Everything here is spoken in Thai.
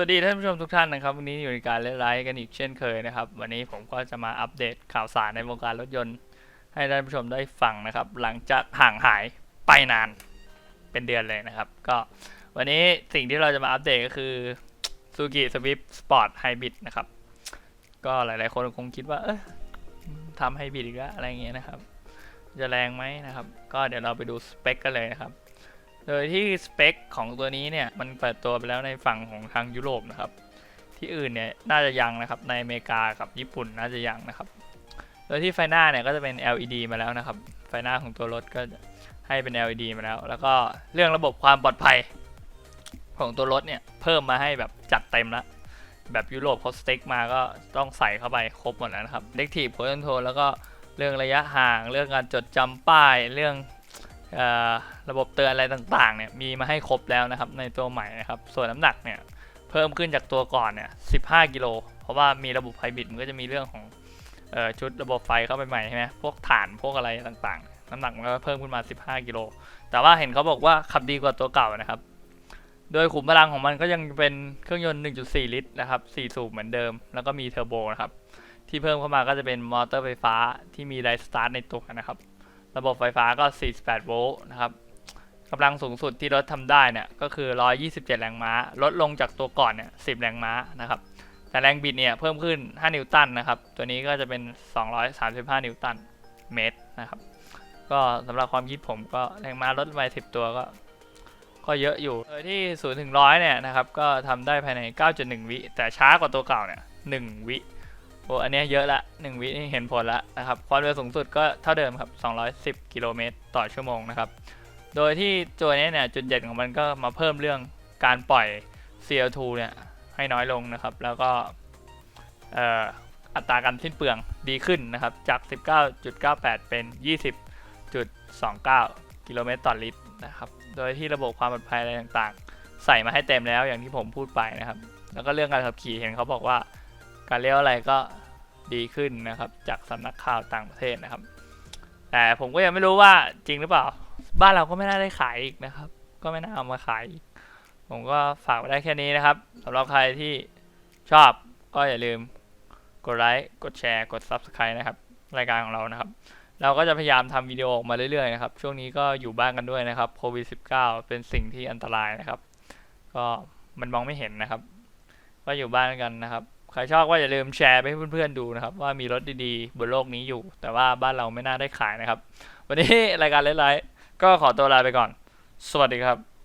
สวัสดีท่านผู้ชมทุกท่านนะครับวันนี้อยู่ในการเล่นไลฟ์กันอีกเช่นเคยนะครับ วันนี้ผมก็จะมาอัปเดตข่าวสารในวงการรถยนต์ ให้ท่านผู้ชมได้ฟังนะครับ หลังจากห่างหายไปนานเป็นเดือนเลยนะครับ ก็วันนี้สิ่งที่เราจะมาอัปเดตก็คือ Suzuki Swift Sport Hybrid นะครับ ก็หลายๆ คนคงคิดว่าเออทำไฮบริดอีกแล้วอะไรเงี้ยนะครับ จะแรงไหมนะครับ ก็เดี๋ยวเราไปดูสเปคกันเลยนะครับ โดยที่สเปคของตัวนี้เนี่ยมันเปิดตัวไปแล้วในฝั่งของทางยุโรปนะครับ ที่อื่นเนี่ยน่าจะยังนะครับในอเมริกากับญี่ปุ่นน่าจะยังนะครับ โดยที่ไฟหน้าเนี่ยก็จะเป็น LED มาแล้วนะครับ ไฟหน้าของตัวรถก็ให้เป็น LED มาแล้ว แล้วก็เรื่องระบบความปลอดภัยของตัวรถเนี่ยเพิ่มมาให้แบบจัดเต็มล้วแบบยุโรปเขาสเต็กมาก็ต้องใส่เข้าไปครบหมดแล้วนะครับเล็กทีฟโคอนโทรแล้วก็เรื่องระยะห่าง เรื่องการจดจำป้ายเรื่อง ระบบเตือนอะไรต่างๆเนี่ยมีมาให้ครบแล้วนะครับในตัวใหม่นะครับส่วนน้ำหนักเนี่ยเพิ่มขึ้นจากตัวก่อนเนี่ย15กิโลเพราะว่ามีระบบไฮบริดมันก็จะมีเรื่องของออชุดระบบไฟเข้าไปใหม่ใช่ไหมพวกฐานพวกอะไรต่างๆ น้ำหนักมันก็เพิ่มขึ้นมา 15กิโลแต่ว่าเห็นเขาบอกว่าขับดีกว่าตัวเก่านะครับ โดยขุมพลังของมันก็ยังเป็นเครื่องยนต์ 1.4 ลิตรนะครับ4สูบเหมือนเดิม แล้วก็มีเทอร์โบนะครับที่เพิ่มเข้ามาก็จะเป็นมอเตอร์ไฟฟ้าที่มีไดสตาร์ทในตัวนะครับ ระบบไฟฟ้าก็ 48 โวลต์นะครับกำลังสูงสุดที่รถทำได้เนี่ยก็คือ 127 แรงม้า ลดลงจากตัวก่อนเนี่ย 10 แรงม้านะครับแต่แรงบิดเนี่ยเพิ่มขึ้น 5 นิวตันนะครับ ตัวนี้ก็จะเป็น 235 นิวตันเมตรนะครับ ก็สำหรับความคิดผมก็แรงม้าลดไป 10 ตัวก็ ก็เยอะอยู่โดยที่ 0 ถึง 100 เนี่ยนะครับ ก็ทำได้ภายใน 9.1 วิ แต่ช้ากว่าตัวเก่าเนี่ย 1 วิ โอ้อันเนี้ยเยอะละ1วินี่เห็นผลละนะครับความเร็วสูงสุดก็เท่าเดิมครับ 210 กิโลเมตรต่อชั่วโมงนะครับ โดยที่ตัวนี้เนี่ยจุดเด่นของมันก็มาเพิ่มเรื่องการปล่อย CO2 เนี่ยให้น้อยลงนะครับ แล้วก็อัตราการสิ้นเปลืองดีขึ้นนะครับ จาก 19.98 เป็น 20.29 กิโลเมตรต่อลิตรนะครับ โดยที่ระบบความปลอดภัยอะไรต่างๆ ใส่มาให้เต็มแล้วอย่างที่ผมพูดไปนะครับ แล้วก็เรื่องการขับขี่เห็นเขาบอกว่า การเลี้ยวอะไรก็ดีขึ้นนะครับ จากสำนักข่าวต่างประเทศนะครับ แต่ผมก็ยังไม่รู้ว่าจริงหรือเปล่า บ้านเราก็ไม่น่าได้ขายอีกนะครับ ก็ไม่น่าเอามาขาย ผมก็ฝากไว้ได้แค่นี้นะครับสำหรับใครที่ชอบก็อย่าลืมกดไลค์ กดแชร์ กด Subscribe นะครับ รายการของเรานะครับ เราก็จะพยายามทำวิดีโอออกมาเรื่อยๆนะครับ ช่วงนี้ก็อยู่บ้านกันด้วยนะครับโควิด -19 เป็นสิ่งที่อันตรายนะครับ ก็มันมองไม่เห็นนะครับ ก็อยู่บ้านกันนะครับ ใครชอบก็อย่าลืมแชร์ไปให้เพื่อนๆดูนะครับ ว่ามีรถดีๆ บนโลกนี้อยู่ แต่ว่าบ้านเราไม่น่าได้ขายนะครับ วันนี้รายการเล่นไลฟ์ก็ขอตัวลาไปก่อน สวัสดีครับ